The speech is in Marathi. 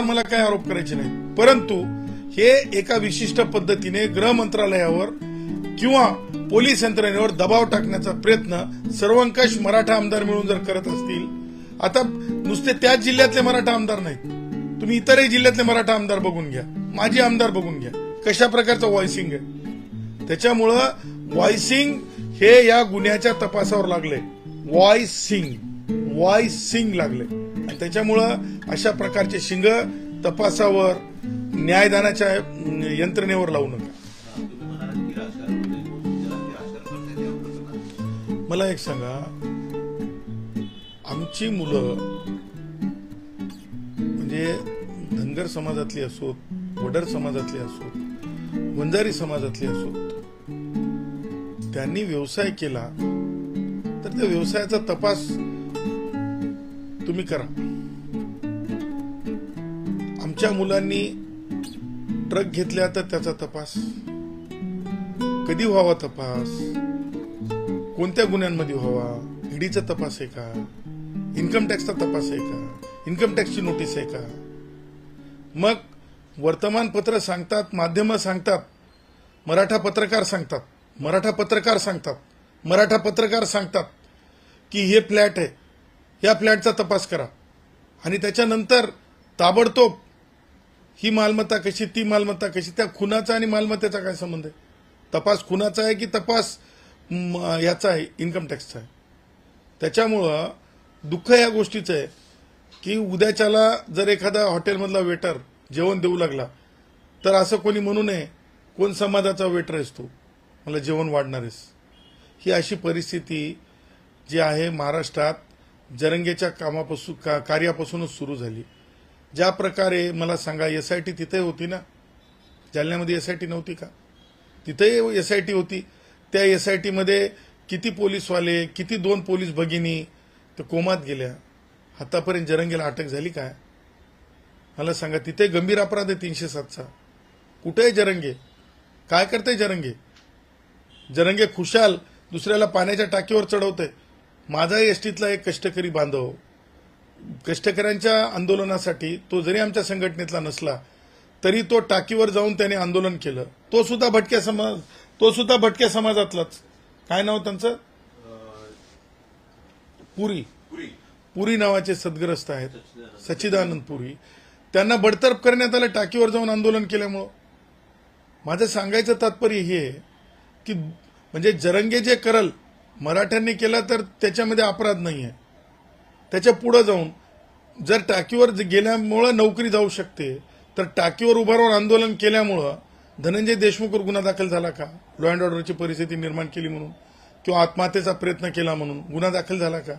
मला काय आरोप करायचे नाही परंतु हे एका विशिष्ट पद्धतीने गृह मंत्रालयावर किंवा पोलीस यंत्रणेवर दबाव टाकण्याचा प्रयत्न सर्वंकष मराठा आमदार मिळून जर करत असतील आता नुसते त्याच जिल्ह्यातले मराठा आमदार नाहीत. तुम्ही इतरही जिल्ह्यातले मराठा आमदार बघून घ्या. माजी आमदार बघून घ्या. कशा प्रकारचं व्हॉइसिंग आहे. त्याच्यामुळं व्हॉइसिंग हे या गुन्ह्याच्या तपासावर लागले. व्हॉइसिंग व्हॉइसिंग लागले. आणि त्याच्यामुळं अशा प्रकारचे शिंग तपासावर न्यायदानाच्या यंत्रणेवर लावू नका. मला एक सांगा आमची मुलं म्हणजे धनगर समाजातली असोत वडर समाजातली असोत वंजारी समाजातली असोत त्यांनी व्यवसाय केला तर त्या व्यवसायाचा तपास तुम्ही करा. आमच्या मुलांनी ट्रक घेतल्या तर त्याचा तपास. कधी व्हावा तपास? कोणत्या गुन्ह्यांमध्ये व्हावा? ईडीचा तपास आहे का? इन्कम टॅक्सचा तपास आहे का? इन्कम टॅक्सची नोटीस आहे का? मग वर्तमानपत्र सांगतात माध्यमं सांगतात मराठा पत्रकार सांगतात मराठा पत्रकार सांगतात मराठा पत्रकार सांगतात की हे फ्लॅट आहे. या फ्लॅटचा तपास करा. आणि त्याच्यानंतर ताबडतोब ही मालमत्ता कशी ती मालमत्ता कशी त्या खुनाचा आणि मालमत्तेचा काय संबंध आहे? तपास खुनाचा आहे की तपास याचा आहे इन्कम टॅक्सचा आहे? त्याच्यामुळं दुःख या गोष्टीचं आहे की उद्याच्याला जर एखादा हॉटेलमधला वेटर जेवण देऊ लागला तर असं कोणी म्हणू नये कोण समाजाचा वेटर आहेस तू? मला जेवण वाढणार आहेस. ही अशी परिस्थिती जी आहे महाराष्ट्रात जरंगेच्या कामापासून का कार्यापासूनच सुरू झाली. ज्या प्रकारे मला सांगा एस आय टी तिथे होती ना? जालन्यामध्ये एस आय टी नव्हती का? तिथेही एस आय टी होती. त्या एस आय टीमध्ये किती पोलीसवाले किती दोन पोलीस भगिनी तर कोमात गेल्या. आतापर्यंत जरंगेला अटक झाली काय मला सांगा तिथे गंभीर अपराध आहे तीनशे सातचा. कुठे आहे जरंगे? काय करते जरंगे? जरंगे खुशाल दुसऱ्याला पाण्याच्या टाकीवर चढवतंय. माझा एसटीतला एक कष्टकरी बांधव कष्टकऱ्यांच्या आंदोलनासाठी तो जरी आमच्या संघटनेतला नसला तरी तो टाकीवर जाऊन त्याने आंदोलन केलं. तो सुद्धा भटक्या समाज तो सुद्धा भटक्या समाजातलाच. काय नाव त्यांचं? पुरी. पुरी. पुरी नावाचे सद्ग्रस्त आहेत. सच्चिदानंद पुरी. त्यांना बडतर्फ करण्यात आलं टाकीवर जाऊन आंदोलन केल्यामुळं. माझं सांगायचं तात्पर्य हे की म्हणजे जरंगे जे करल मराठ्यांनी केला तर त्याच्यामध्ये अपराध नाही आहे त्याच्या पुढं जाऊन जर टाकीवर गेल्यामुळं नोकरी जाऊ शकते तर टाकीवर उभा राहून आंदोलन केल्यामुळं धनंजय देशमुखवर गुन्हा दाखल झाला का? लॉ अँड ऑर्डरची परिस्थिती निर्माण केली म्हणून किंवा आत्महत्येचा प्रयत्न केला म्हणून गुन्हा दाखल झाला का?